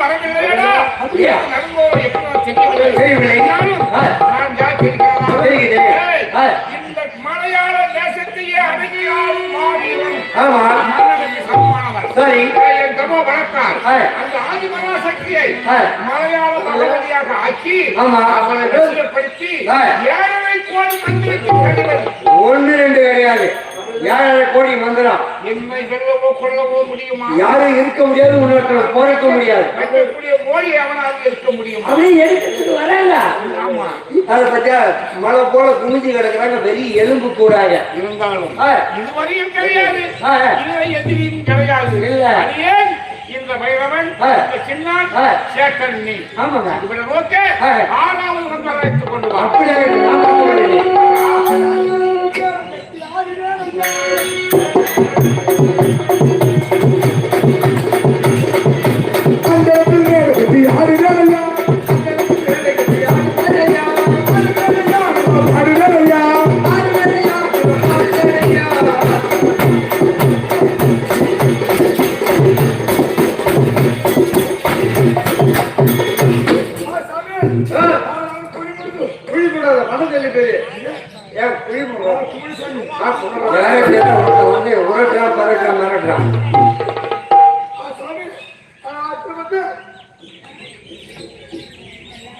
வரவில்லையடா அப்படியா? நான் ஜாக்கிரதையாக ஆமா சமமானவன் சரி. ஏய், என் தமோ வளர்த்தார். அந்த ஆதிபராசக்தியை ஆ. மலையாள பகவதியாக ஆக்கி ரசிகப்படுத்தி ஆ. ஏழரை கோடி மந்திரத்தின் கடிதம் என்னை வெல்லவோ கொள்ளவோ முடியுமா? யாரும் இருக்க முடியாது உன்னோட போறக்க முடியாது. மோடி அவனால் இருக்க முடியுமா? அப்படியே எடுத்துட்டு வராங்க ஆமா. அதை பத்தியா போல குமிஞ்சு கிடக்குறாங்க பெரிய எலும்பு கூடாங்க. இருந்தாலும். இதுவரையும் கிடையாது. இல்லை எதிரியும் கிடையாது. இல்ல. இந்த பைரவன் சின்னான். சேட்டன் நீ. ஆமாங்க. இவரை நோக்க. ஆறாவது வந்து அழைத்துக் கொண்டு வா. அப்படியே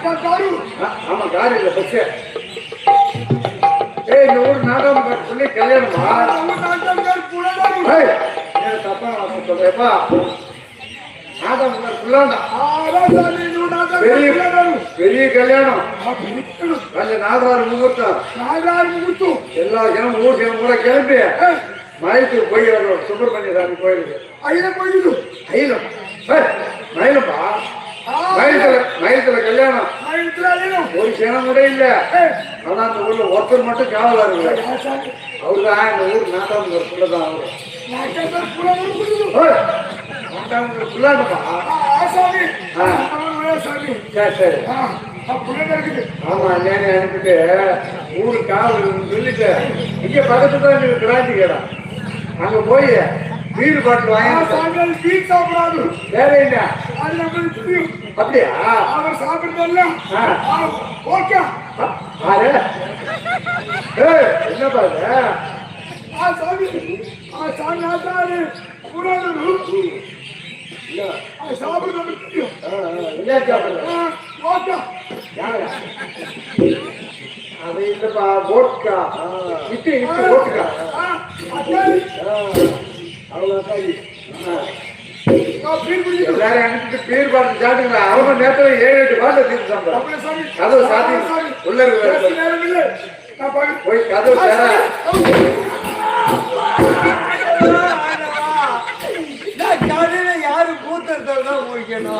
ஆமா கார் இல்ல பஸ் ஏய் இந்த ஊர் கல்யாணமா தாரு, புலதாரு. ஏய், ஏன் தப்பா சொல்றேப்பா? புள்ளாண்டா. நம்ம நாட்டார் தாரு, பெரிய. பெரிய கல்யாணம். அந்த நாதாறு முகூர்த்தம் நாடார் முகூர்த்தம். எல்லா ஜனம் ஊர் ஜனம் கூட கிளம்பி மயிலுக்கு போய் வரணும் சுப்பிரமணிய சாமி கோயிலுக்கு ஐயா போயிடுது. மயிலம் ஏய், மயிலப்பா மயிலத்துல மயிலத்துல கல்யாணம். ஒரு ஜனம் கூட இல்ல. ஆனா அந்த ஊர்ல ஒருத்தர் மட்டும் காவலா இருக்கு அவருதான் இந்த ஊர் நாட்டாமக்கார புள்ளதான் அவரு. ஆ, சாமி. சரி சரி. ஆமா நேனே அனுப்பிட்டு ஊரு காவல் சொல்லிட்டு இங்க பக்கத்து தான் கிராந்தி கேடம் அங்க போய் பீர் பாட்டில் வாங்கி பீட் சாப்பிடாது. தேவையில்லை அது நம்மளுக்கு தெரியும். அப்படியா அவர் சாப்பிடுறதல்ல. ஓகே. ஆறு என்ன ஆ, சாமி. ஆ, சாமி, நாட்டாரு, புலதாரு. ஆ, சாப்பிடுறது தெரியும். என்ன சாப்பிடுற ஆ, ஓகே. யாரா? அது இல்லப்பா போட்கா இட்டு இட்டு போட்டுக்கா எல்லாரும் அனுப்பிட்டு பேர் பார்த்து சாட்டுங்களா அவங்க நேரத்துல ஏழு எட்டு பாட்டு தீர்த்து சாப்பிடுறான் அப்படியே சாமி. கதவு சாத்தி. உள்ள போய் கதவு சாமி.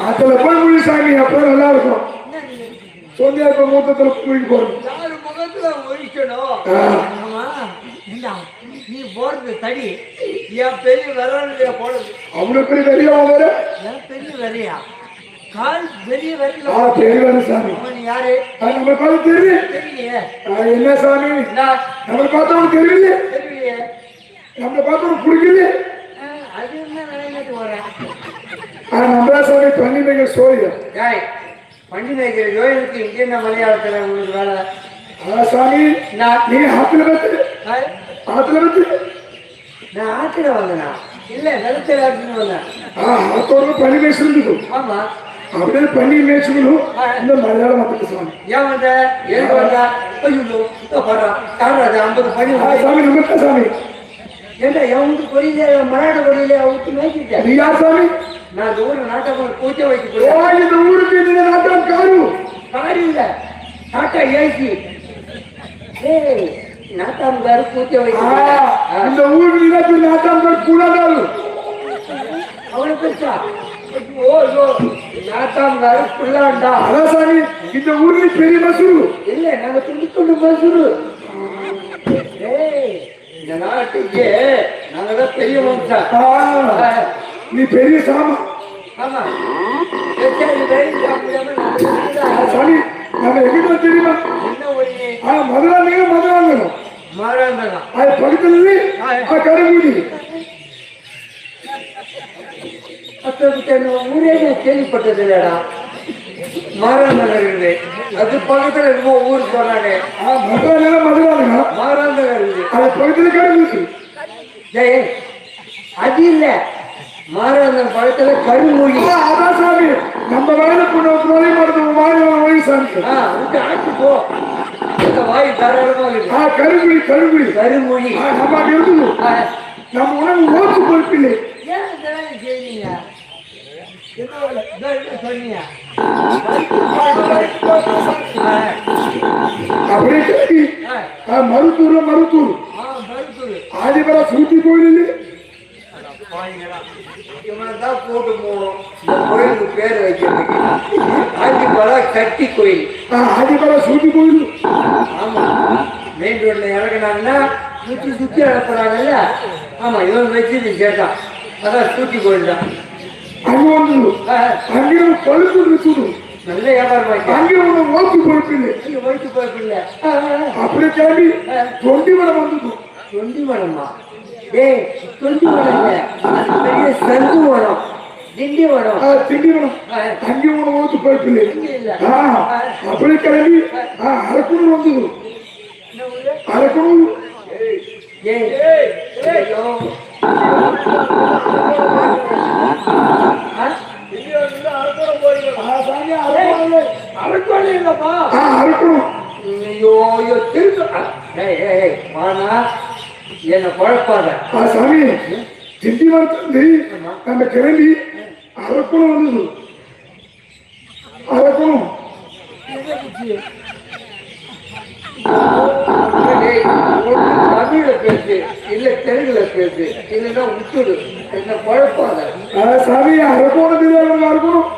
அதுல போய் முழி சாமி அப்போ நல்லா இருக்கும் சொந்தியா இப்ப மூத்தத்துல குளிக்க போறோம் யாரு முகத்துல ஒழிக்கணும்? நீ போடுறது தடி. என் பெரிய விரலையா போடுறது? அவனுக்கு பெரிய தெரியும் வேற? என் பெரிய விரையா கால் பெரிய விரல தெரியல சாமி. அவன் யாரு? நம்ம பார்த்து தெரியும் தெரியலையே. என்ன சாமி? தெரியலையே தெரியலையே. நம்மளை பார்த்தவனுக்கு பிடிக்கலையே ஆ, அது என்ன விளையாட்டு போறேன் சாமி பண்ணி சோழியா டேய் வண்டி நைக்கிற ஜோயலுக்கு இங்கே மலையாளத்துல உங்களுக்கு வேலை? சாமி ஆ, ஆத்துல பத்து நான் ஆத்துல வந்தேனா இல்ல நிலத்துல வந்தேன் பனி ஆமா. அப்படியே பனி மேய்ச்சிக்கணும் இந்த மலையாளம் வந்துட்டு சாமி. ஏன் வந்த? எதுக்கு வந்த? ஐயோ இதோ பாரு காரணம் ஐம்பது ஆ, சாமி நமஸ்தே சாமி. ஏண்டா எவனுக்கு புரியல மலையாள புரியல அவனுக்கு மேய்ச்சிட்டேன் நீ யார் சாமி? நான் இந்த நாட்டை வைக்க இந்த ஊருக்கு நாட்டம் காரு. காரி இல்ல. டாட்டா ஏசி. ஏய் நாட்டாம்காரு பூச்சை ஆ, வைக்க இந்த ஊருக்கு நீங்க நாட்டம் கூடாது அவனை பெருசா? நாட்டாம்காரு புள்ளாண்டா அதான் இந்த ஊர்ல பெரிய மசூரு. இல்ல நாங்க துண்டிக்கொண்டு மசூரு. இந்த நாட்டுக்கு நாங்க தான் பெரிய வம்சம் ஆ, நீ பெரிய சாமா. ஆமா? சாமி நம்ம எங்கிட்ட தெரியுமா? என்ன ஒண்ணு அது பக்கத்துல ஆ கருங்குடி அப்ப ஊரே நான் கேள்விப்பட்டது இல்லடா மாறாந்தகம் இருக்குது அது பக்கத்துல என்னமோ ஊர் மதுராந்தகம் மாறாந்தகம் இருக்குது அது பக்கத்துல கருங்குடி டேய், அது இல்ல. மாறாந்தகம் பக்கத்துல கருமொழி. அதான் சாமி. நம்ம வயல பொண்ணு மருந்து வாய் சாமி. விட்டு ஆட்டு போ. வாய் தாராளமா இருக்கு. ஆ கருங்குடி கருங்குடி கருமொழி ஆ, நம்ம ஆ, நம்ம உணவு ஓட்டு பொறுப்பில்லை? ஆ, அப்படியே மருத்தூர்ல மருத்தூர். ஆதிபரா சூட்டி கோயில் இவனைதான் போட்டு போகணும். கோயிலுக்கு பேர் வைக்கிறதுக்கு. ஆண்டிமலை கட்டி கோயில். ஆதிபரா சூட்டி கோயில். ஆமா. மெயின் ரோட்ல இறங்கினாங்கன்னா சுத்தி சுத்தி அனுப்புறாங்கல்ல? ஆமா இவன் வச்சு கேட்டான் அதான் சூட்டி கோயில் தான். அங்க வந்தது ஆ, அங்கே பழுப்பு நல்ல வியாபாரம். அங்கே ஒரு ஓட்டு பொறுப்பில்லை இங்க வயிற்று போய்ப்பில்ல அப்படியே கிளம்பி தொண்டி வரம் வந்தது தொண்டி மரமா ஏய் தொண்டி அது பெரிய சங்கு மரம் திண்டி அங்கே ஒரு ஓட்டு பொறுப்பில்லை இங்க இல்ல. ஆ, அப்படியே கிளம்பி ஆ, அரக்கணூர் வந்தது. அரக்கணூர் ஏய் ஐயோ. அரண்மனை இல்லப்பா. ஆ, அரக்கணூர் ஐயோ ஐயோ திரும்ப ஏய் ஏய் வானா என்ன குழப்பாத? ஆ, சாமி திண்டிவனத்திலிருந்து நம்ம கிளம்பி அரக்கணூர் ஏய், ஒண்ணு தமிழ்ல பேசு இல்ல தெலுங்குல பேசு இல்லைன்னா விட்டுடு. என்ன குழப்பாத? ஆ, சாமி அரக்கோணம் தெரியாது அரக்கணும்.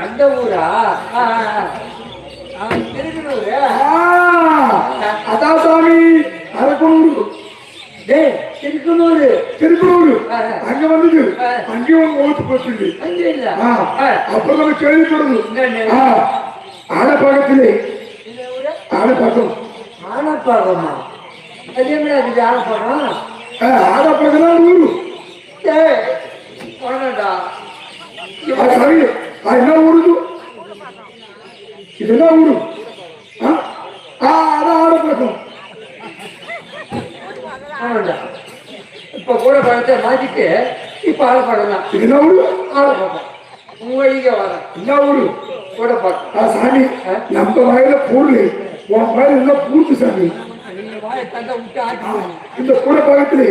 அந்த ஊரா? திருக்கனூரு அதான் சாமி அரக்கணூர் டேய் திருக்கனூரு. ஆ. அங்க வந்தது. அங்கேயும் ஓட்டு போச்சு அப்புறம் நம்ம கேள்விப்படுது என்னன்னு? ஆ, ஆலப்பாக்கத்திலே. இந்த ஊரு? ஆலப்பாக்கம். ஆனப்பாகமா அது எப்படி இருக்குது ஆனப்பாகம் ஆ, ஆலப்பாக்கம் தான் ஊரு. என்ன ஊரு இது என்ன ஊரு ஆ? ஆ, அதான் ஆலப்பாக்கம் ஆமாண்டா கூட பழத்தை மாத்திட்டு இப்ப தான் என்ன ஊரு? ஆளப்படம் உங்க வழிக்கு வரேன் என்ன ஊரு? கூட பார்க்க ஆ, சாமி நம்ம வயல பூர்லு உன் வயல என்ன பூர்த்து சாமி? நீங்க வாயை தந்த விட்டு ஆட்டுவாங்க இந்த கூட பக்கத்திலே.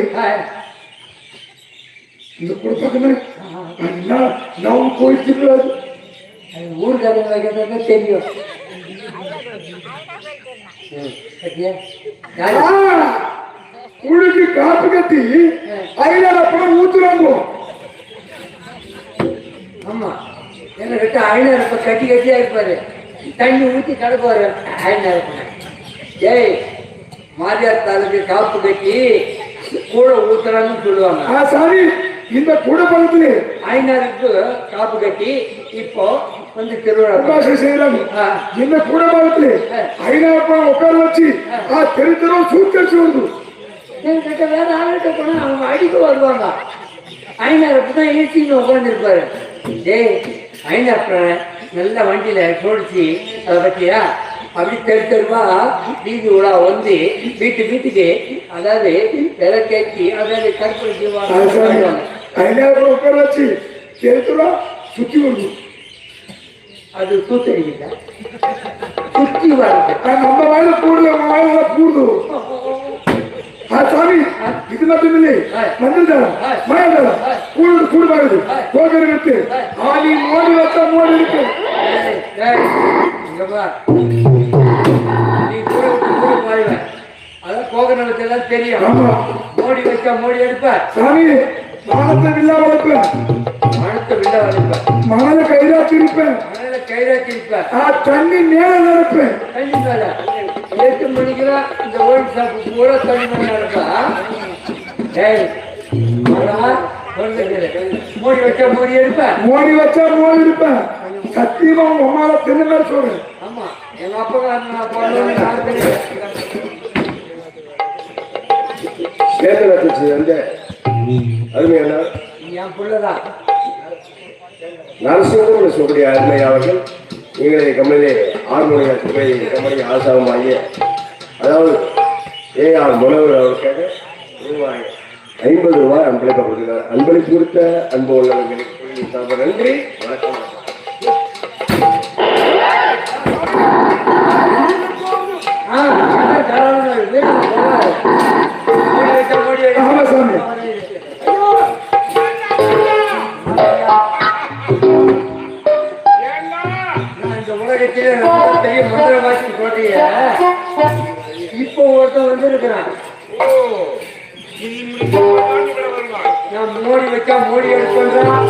இந்த கூட பக்கத்துல என்ன? நான் போயிட்டு இருக்காது அது? ஊருக்காரங்க வைக்கிறதா தெரியும். சரியா? உனக்கு காப்பு கட்டி ஐநூறு பணம் ஊத்துறாங்க. ஆமா. என்ன கிட்ட ஐநூறு இப்ப கட்டி கட்டியா இருப்பாரு. தண்ணி ஊத்தி கிடக்குவாரு ஐநூறு ஏய் மாரியார் தாலுக்கு காப்பு கட்டி கூட ஊத்துறாங்கன்னு சொல்லுவாங்க. ஆ சாமி இந்த கூட பக்கத்திலே. ஐநூறுக்கு காப்பு கட்டி இப்போ வந்து திருவிழா செய்யறாங்க. இந்த கூட பக்கத்திலே ஐநூறு பணம் உட்கார வச்சு ஆ. தெரு தெரு சூக்கரிச்சு வருது என்கிட்ட வேற ஆளுகிட்ட போனா அவங்க அடிக்க வருவாங்க? ஐநூறுக்கு தான் ஏசின்னு உட்காந்துருப்பாரு டேய் ஐநூறு நல்ல வண்டியில சோடிச்சு அதை பத்தியா? அப்படி தெரு தெருவா வீதி உலா வந்து வீட்டு வீட்டுக்கு அதாவது விளக்கேற்றி அதாவது கற்பனை செய்வாங்க கைலாயத்தில் உட்கார வச்சு எடுத்துடா சுத்தி வருது அது தூத்தறிவில்ல சுற்றி வருது அது நம்ம வாயில கூடுதல் நம்ம சாமி இது இருக்கு வச்சா மோடி இருக்கு ஏய், ஏய், இங்க பார். நீ கூட விட்டு கூட பாருவ. அதான் கோகனத்தை எல்லாம் தெரியும். மோடி வச்சா மோடி எடுப்ப சாமி வானத்தை வில்லா வளர்ப்பேன் மனத்தை வில்ல வளைப்ப மணல கைராத்தி இருப்பேன் மணல கைராச்சி இருப்ப ஆ தண்ணி மேல நடப்பேன் தண்ணி மேல எட்டு மணிக்கெல்லாம் இந்த ஓல்ட் ஷாப்பு பூரா தண்ணி மேல நடப்பா ஏய் அதான் சொல்லுகிறேன். மோடி வச்சா மோடி எடுப்ப மோடி வச்சா மோடி இருப்பேன் சத்தியமா உங்க அம்மாவை மாதிரி சொல்றேன் ஆமா எங்க அப்பா நான் போனோன்னு யாரும் தெரியும் சேதன கட்சி வந்து அருமையான என் பிள்ளைதான் நரசிம்மன் அவர்கள் எங்களை கம்பெனி ஆறுமொழியா துறை கம்பெனி ஆசாரமாகிய அதாவது ஏ ஆர் மனோகர் அவருக்காக ரூபாய் ஐம்பது ரூபாய் அன்பளிப்பு கொடுக்கிறார். அன்பளிப்பு கொடுத்த அன்பு உள்ளவர்களுக்கு நன்றி வணக்கம். ஆ, இப்போ ஒருத்தன் கூட வருவான். நான் மோடி வச்சா மோடி எடுத்துறான்